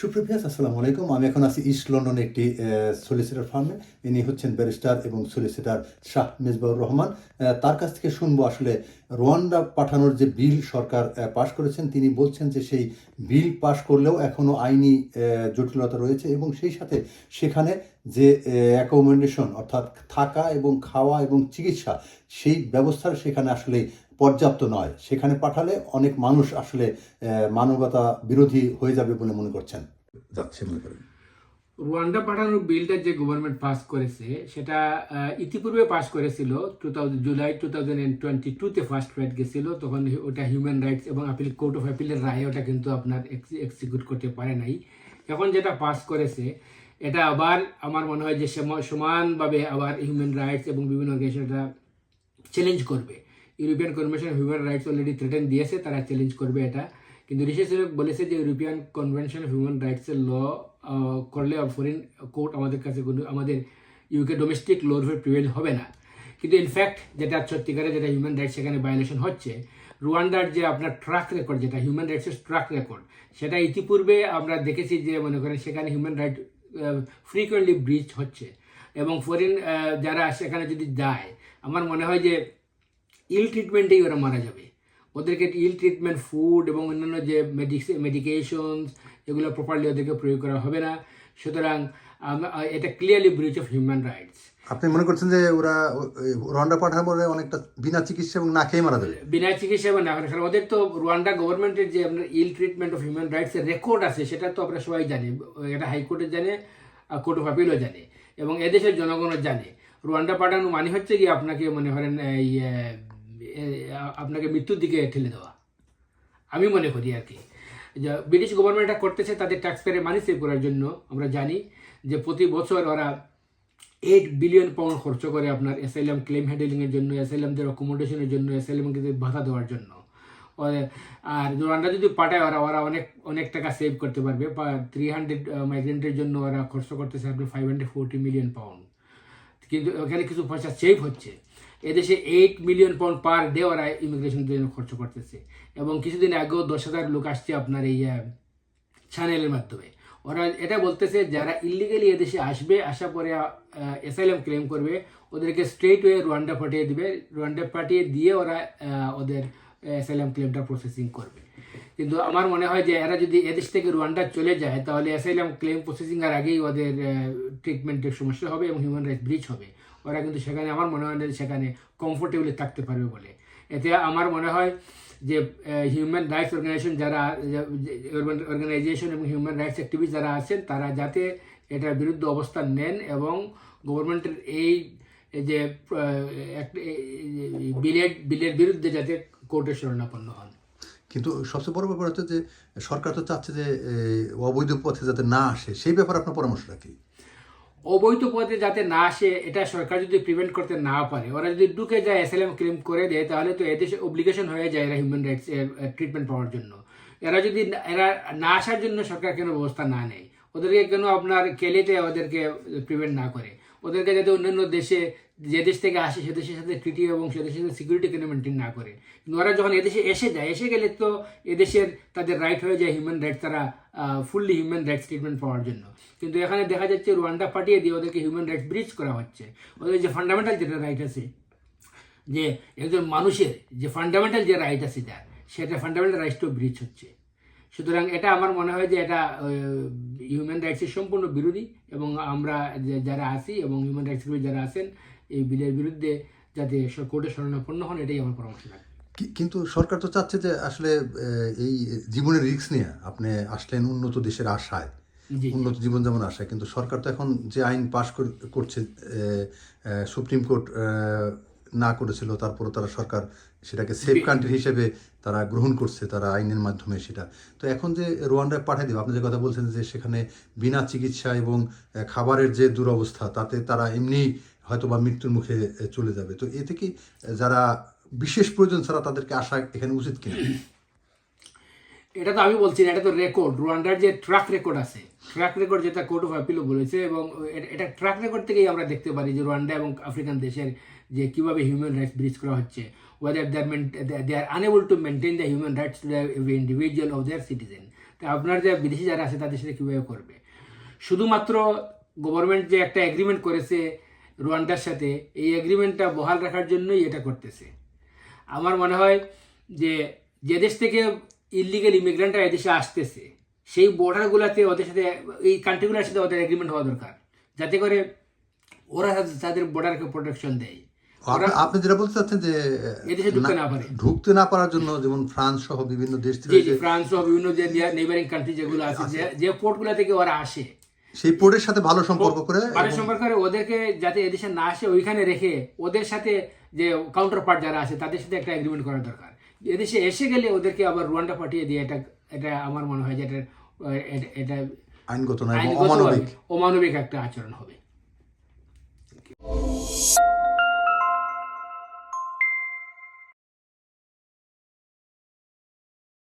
সুপ্রভিয়াস আসসালামু আলাইকুম। আমি এখন আছি ইস্ট লন্ডনে একটি সলিসিটার ফার্মে ইনি হচ্ছেন ব্যারিস্টার এবং সলিসিটার শাহ মেজবাউর রহমান। তার কাছ থেকে শুনব আসলে রোয়ান্ডা পাঠানোর যে বিল সরকার পাশ করেছেন, তিনি বলছেন যে সেই বিল পাশ করলেও এখনও আইনি জটিলতা রয়েছে এবং সেই সাথে সেখানে যে অ্যাকোমোডেশন অর্থাৎ থাকা এবং খাওয়া এবং চিকিৎসা, সেই ব্যবস্থার সেখানে আসলে পর্যাপ্ত নয়। সেখানে পাঠালে অনেক মানুষ আসলে মানবতা বিরোধী হয়ে যাবে বলে মনে করছেন। যাচ্ছে মনে করেন। রুয়ান্ডা পাঠানোর বিলটা যে গভর্নমেন্ট পাস করেছে সেটা ইতিপূর্বে পাস করেছিল। Two July two thousand twenty টুতে ফার্স্ট ফাইট গেছিল। তখন ওটা হিউম্যান রাইটস এবং আপিল কোর্ট অফ আপিলের রায় ওটা কিন্তু আপনার এক্সিকিউট করতে পারে নাই। এখন যেটা পাস করেছে এটা আবার আমার মনে হয় যে সমানভাবে আবার হিউম্যান রাইটস এবং বিভিন্ন অর্গানাইজেশন এটা চ্যালেঞ্জ করবে। European convention human rights already threaten দিয়েছে, তারা চ্যালেঞ্জ করবে এটা। কিন্তু রিসার্চ বলেছে যে ইউরোপিয়ান কনভেনশন হিউম্যান রাইটসের ল করলে ফরেন কোর্ট আমাদের কাছে কোনো, আমাদের ইউকে ডোমেস্টিক লোর প্রিভেল হবে না। কিন্তু ইনফ্যাক্ট যেটা সত্যিকারে যেটা হিউম্যান রাইটস সেখানে ভায়োলেশন হচ্ছে রুয়ান্ডার যে আপনার ট্রাক রেকর্ড যেটা হিউম্যান রাইটসের ট্রাক রেকর্ড সেটা ইতিপূর্বে আমরা দেখেছি যে মনে করেন সেখানে হিউম্যান রাইট ফ্রিকুয়েন্টলি ব্রিচ হচ্ছে। এবং ফরেন যারা সেখানে যদি যায়, আমার মনে হয় যে ইল ট্রিটমেন্টেই ওরা মারা যাবে। ওদেরকে ইল ট্রিটমেন্ট ফুড এবং অন্যান্য যে মেডিকেশনস এগুলো প্রপারলি ওদেরকে প্রয়োগ করা হবে না। সুতরাং এটা clearly breach of human rights আপনি মনে করছেন যে ওরা রন্ডা পাঠানো বলে অনেকটা বিনা চিকিৎসা এবং না খেয়ে মারা যাবে? বিনা চিকিৎসা এবং না কারণ ওদের তো রুয়ান্ডা গভর্নমেন্টের যে আপনার ইল ট্রিটমেন্ট অফ হিউম্যান রাইটসের রেকর্ড আছে সেটা তো আমরা সবাই জানি। এটা হাইকোর্টে জানে কোর্ট অফ আপিলও জানে। এবং এদেশের জনগণও জানে। রুয়ান্ডা পাঠানো মানে হচ্ছে কি আপনাকে মনে করেন এই আপনাকে মৃত্যুর দিকে ঠেলে দেওয়া। আমি মনে করি আর কি। ব্রিটিশ গভর্নমেন্ট এটা করতেছে, তাদের ট্যাক্স পেয়ারের মানি সেভ করার জন্য, আমরা জানি যে প্রতি বছর ওরা এইট বিলিয়ন পাউন্ড খরচ করে আপনার এসএলএম ক্লেম হ্যান্ডেলিংয়ের জন্য এসএলএমদের অ্যাকোমোডেশনের জন্য এসএলএমকে বাধা দেওয়ার জন্য। আর রোয়ান্ডা যদি পাঠায়, ওরা ওরা অনেক অনেক টাকা সেভ করতে পারবে। থ্রি হান্ড্রেড মাইগ্রেন্টের জন্য ওরা খরচ করতেছে আপনি five hundred forty million pound কিন্তু ওখানে কিছু পয়সা সেভ হচ্ছে। এদেশে eight million pound per day ওরা ইমিগ্রেশনের জন্য খরচ করতেছে। এবং কিছুদিন আগেও দশ হাজার লোক আসছে আপনার এই চ্যানেলের মাধ্যমে। ওরা এটা বলতেছে, যারা ইলিগালি এদেশে আসবে আসার পরে এসআইএম ক্লেম করবে, ওদেরকে স্ট্রেট ওয়ে রুয়ান্ডা পাঠিয়ে দিবে। রুয়ান্ডা পাঠিয়ে দিয়ে ওরা ওদের এসআইএম ক্লেমটা প্রসেসিং করবে। কিন্তু আমার মনে হয় যে এরা যদি এদেশ থেকে রুয়ান্ডা চলে যায়, তাহলে এসআইএম ক্লেম প্রসেসিং এর আগেই ওদের ট্রিটমেন্টের সমস্যা হবে এবং হিউম্যান রাইটস ব্রিচ হবে। ওরা কিন্তু সেখানে, আমার মনে হয় না যে সেখানে কমফোর্টেবলি থাকতে পারবে বলে। এতে আমার মনে হয় যে হিউম্যান রাইটস অর্গানাইজেশন যারা অর্গানাইজেশন এবং হিউম্যান রাইটস অ্যাক্টিভিস্ট যারা আছেন, তারা যাতে এটার বিরুদ্ধে অবস্থান নেন এবং গভর্নমেন্টের এই যে বিলের বিলের বিরুদ্ধে যাতে কোর্টে শরণাপন্ন হন। কিন্তু সবচেয়ে বড় ব্যাপার হচ্ছে যে, সরকার তো চাচ্ছে যে অবৈধ পথে যাতে না আসে। সেই ব্যাপারে আপনার পরামর্শটা কি? অবৈধ পথে যাতে না আসে, এটা সরকার যদি প্রিভেন্ট করতে না পারে, ওরা যদি ঢুকে যায় এসএলএম ক্লেম করে দেয়, তাহলে তো এদেশে অব্লিগেশন হয়ে যায় এরা হিউম্যান রাইটস ট্রিটমেন্ট পাওয়ার জন্য। এরা যদি এরা না আসার জন্য সরকার কেন ব্যবস্থা না নেয়? ওদেরকে কেন আপনার কেলেতে ওদেরকে প্রিভেন্ট না করে? ওদেরকে যাতে অন্যান্য দেশে, যে দেশ থেকে আসে সে দেশের সাথে ট্রিটি এবং সে দেশের সাথে সিকিউরিটি মেনটেন না করে। কিন্তু ওরা যখন এদেশে এসে যায়, এসে গেলে তো এদেশের তাদের রাইট হয়ে যায় হিউম্যান রাইটস তারা ফুললি হিউম্যান রাইটস ট্রিটমেন্ট পাওয়ার জন্য। কিন্তু এখানে দেখা যাচ্ছে রুয়ান্ডা পাঠিয়ে দিয়ে ওদেরকে হিউম্যান রাইটস ব্রিজ করা হচ্ছে। ওদের যে ফান্ডামেন্টাল যেটা রাইট আছে, যে একজন মানুষের যে ফান্ডামেন্টাল যে রাইট আছে যার সেটা ফান্ডামেন্টাল রাইটসটাও ব্রিচ হচ্ছে। সুতরাং এটা আমার মনে হয় যে এটা হিউম্যান রাইটসের সম্পূর্ণ বিরোধী এবং আমরা যারা আছি এবং হিউম্যান রাইটস যারা আছেন এই বিলের বিরুদ্ধে যাতে কোর্টে শরণাপন্ন হন এটাই আমার পরামর্শ থাকে কি- কিন্তু সরকার তো চাচ্ছে যে আসলে এই জীবনের রিস্ক নিয়ে আপনি আসলেন উন্নত দেশের আশায় উন্নত জীবন যেমন আশায় কিন্তু সরকার তো এখন যে আইন পাশ কর- করছে সুপ্রিম কোর্ট না করেছিল তারপরে তারা সরকার সেটাকে সেফ কান্ট্রি হিসেবে তারা গ্রহণ করছে, তারা আইনের মাধ্যমে সেটা। তো এখন যে রোয়ান্ডায় পাঠিয়ে দেবে, আপনি যে কথা বলছেন যে সেখানে বিনা চিকিৎসা এবং খাবারের যে দুরবস্থা, তাতে তারা এমনি হয়তো বা মৃত্যুর মুখে চলে যাবে। তো এ থেকে যারা বিশেষ প্রয়োজন ছাড়া তাদেরকে আসা এখানে উচিত কিনা? এটা তো আমি বলছি না এটা তো রেকর্ড রুয়ান্ডার যে ট্র্যাক রেকর্ড আছে ট্র্যাক রেকর্ড যেটা কোর্ট অফ আপিলও বলেছে এবং এটা ট্র্যাক রেকর্ড থেকেই আমরা দেখতে পারি যে রুয়ান্ডা এবং আফ্রিকান দেশের যে কীভাবে হিউম্যান রাইটস ব্রিজ করা হচ্ছে whether they are, main- they are to maintain the human rights the every individual of their citizen তা আপনার যে বিদেশি যারা আছে তাদের সাথে কীভাবে করবে? শুধুমাত্র গভর্নমেন্ট যে একটা এগ্রিমেন্ট করেছে রুয়ান্ডার সাথে এই এগ্রিমেন্টটা বহাল রাখার জন্যই এটা করতেছে। আমার মনে হয় যে যে দেশ থেকে ইলিগেল ইমিগ্রেন্টরা এদেশে আসতেছে সেই বর্ডারগুলোতে ওদের সাথে এই কান্ট্রিগুলোর সাথে ওদের এগ্রিমেন্ট হওয়া দরকার। যাতে করে ওরা তাদের বর্ডারকে প্রোটেকশন দেয়। আপনি- যেটা বলতে চাচ্ছেন যে ঢুকতে না পারার জন্য যেমন ফ্রান্স সহ বিভিন্ন দেশ থেকে ফ্রান্স সহ বিভিন্ন যে নেইবারিং কান্ট্রি যেগুলো আছে যে- যে পোর্টগুলো থেকে ওরা আসে। সেই পোর্টের সাথে ভালো সম্পর্ক করে বারের সম্পর্কে ওদেরকে যাতে এদেশে না আসে ওইখানে রেখে ওদের সাথে যে কাউন্টার পার্ট যারা আছে তাদের সাথে একটা এগ্রিমেন্ট করা দরকার। এদেশে এসে গেলে ওদেরকে আবার রুয়ান্ডা পাঠিয়ে দিয়ে এটা এটা আমার মনে হয় যে এটা এটা- আইনগত নয় অমানবিক। অমানবিক একটা আচরণ হবে।